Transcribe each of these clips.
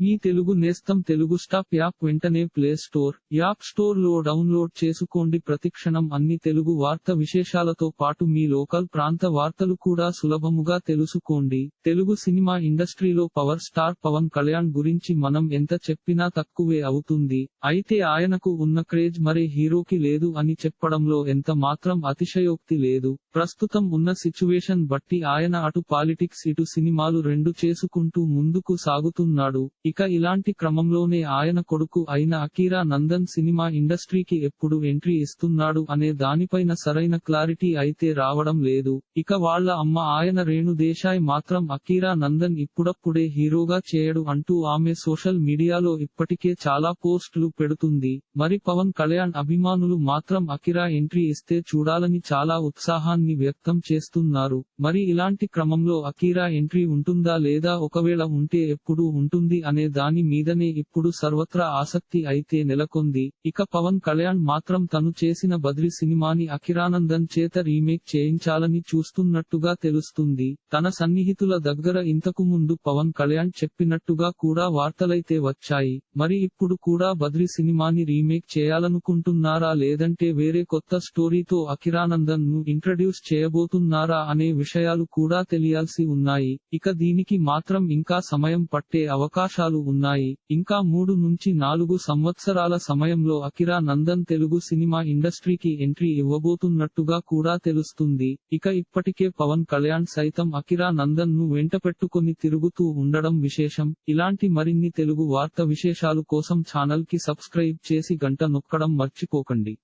మీ తెలుగు నేస్తం Telugu stop app వెంటనే play store app స్టోర్లో డౌన్లోడ్ చేసుకోండి. ప్రతిక్షణం అన్ని తెలుగు వార్త విశేషాలతో పాటు మీ లోకల్ ప్రాంత వార్తలు కూడా సులభముగా తెలుసుకోండి. తెలుగు సినిమా ఇండస్ట్రీలో పవర్ స్టార్ పవన్ కళ్యాణ్ గురించి మనం ఎంత చెప్పినా తక్కువే అవుతుంది. అయితే ఆయనకు ఉన్న క్రేజ్ మరే హీరోకి లేదు అని చెప్పడంలో ఎంత మాత్రం అతిశయోక్తి లేదు. ప్రస్తుతం ఉన్న సిచ్యువేషన్ బట్టి ఆయన అటు పాలిటిక్స్ ఇటు సినిమాలు రెండు చేసుకుంటూ ముందుకు సాగుతున్నాడు. ఇక ఇలాంటి క్రమంలోనే ఆయన కొడుకు అయిన అకీరా నందన్ సినిమా ఇండస్ట్రీకి ఎప్పుడు ఎంట్రీ ఇస్తున్నాడు అనే దానిపైన సరైన క్లారిటీ అయితే రావడం లేదు. ఇక వాళ్ళ అమ్మ ఆయన రేణు దేశాయ్ మాత్రం అకీరా నందన్ ఇప్పుడప్పుడే హీరోగా చేయడు అంటూ ఆమె సోషల్ మీడియాలో ఇప్పటికే చాలా పోస్టులు పెడుతుంది. మరి పవన్ కళ్యాణ్ అభిమానులు మాత్రం అకిరా ఎంట్రీ ఇస్తే చూడాలని చాలా ఉత్సాహాన్ని వ్యక్తం చేస్తున్నారు. మరి ఇలాంటి క్రమంలో అకీరా ఎంట్రీ ఉంటుందా లేదా ఒకవేళ ఉంటే ఎప్పుడు ఉంటుంది అనే దాని మీదనే ఇప్పుడు సర్వత్రా ఆసక్తి అయితే నెలకొంది. ఇక పవన్ కళ్యాణ్ మాత్రం తను చేసిన బద్రి సినిమాని అఖిరానందన్ చేత రీమేక్ చేయించాలని చూస్తున్నట్టుగా తెలుస్తుంది. తన సన్నిహితుల దగ్గర ఇంతకు ముందు పవన్ కళ్యాణ్ చెప్పినట్టుగా కూడా వార్తలైతే వచ్చాయి. మరి ఇప్పుడు కూడా బద్రి సినిమాని రీమేక్ చేయాలనుకుంటున్నారా లేదంటే వేరే కొత్త స్టోరీతో అఖిరానందన్ను ఇంట్రడ్యూస్ చేయబోతున్నారా అనే విషయాలు కూడా తెలియాల్సి ఉన్నాయి. ఇక దీనికి మాత్రం ఇంకా సమయం పట్టే అవకాశం అవకాశాలు ఉన్నాయి. ఇంకా మూడు నుంచి నాలుగు సంవత్సరాల సమయంలో అకిరా నందన్ తెలుగు సినిమా ఇండస్ట్రీకి ఎంట్రీ ఇవ్వబోతున్నట్టుగా కూడా తెలుస్తుంది. ఇక ఇప్పటికే పవన్ కళ్యాణ్ సైతం అకిరా నందన్ను వెంటపెట్టుకుని తిరుగుతూ ఉండడం విశేషం. ఇలాంటి మరిన్ని తెలుగు వార్త విశేషాలు కోసం ఛానల్కి సబ్స్క్రైబ్ చేసి గంట నొక్కడం మర్చిపోకండి.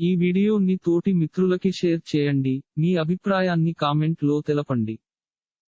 ఈ వీడియోని తోటి మిత్రులకి షేర్ చేయండి. మీ అభిప్రాయాన్ని కామెంట్లో తెలపండి.